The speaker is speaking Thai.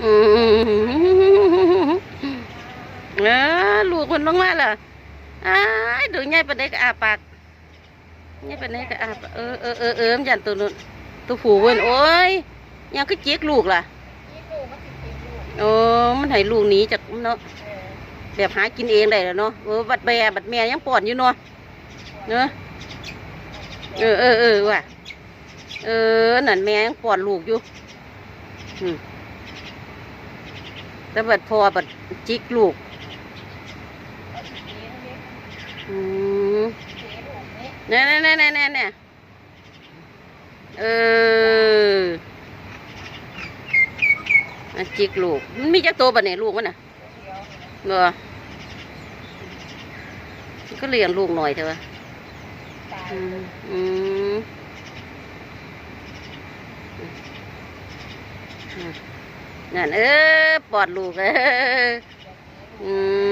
อืมเออลูกคนลงมาล่ะอ้ายดูใหญ่ปานใดก็อาปากใหญ่ปานใดก็อาปากเออเออเออเออมันยันตัวนู้นตัวผูเว้นโอ้ยยังก็เจ๊กลูกล่ะนี่ลูกมันสิกินลูกโอ้มันให้ลูกหนีจากเนาะเออแบบหากินเองได้แล้วเนาะเออบัดแบบัดแม่ยังปอดอยู่เนาะเนาะเออเออเออว่ะเออนั่นแม่ยังปอดลูกอยู่อืม แต่บัดพอบัดจิกลูกเอาสิกินนี่อืมกินลูกนี่แน่แน่แน่แน่แน่เออจิกลูก มันมีจักโตบัดเนี่ยลูกมันน่ะเดี๋ยวเนอะก็เลี้ยงลูกหน่อยเถอะอืมอืม นั่นเออปอดลูกเอออืม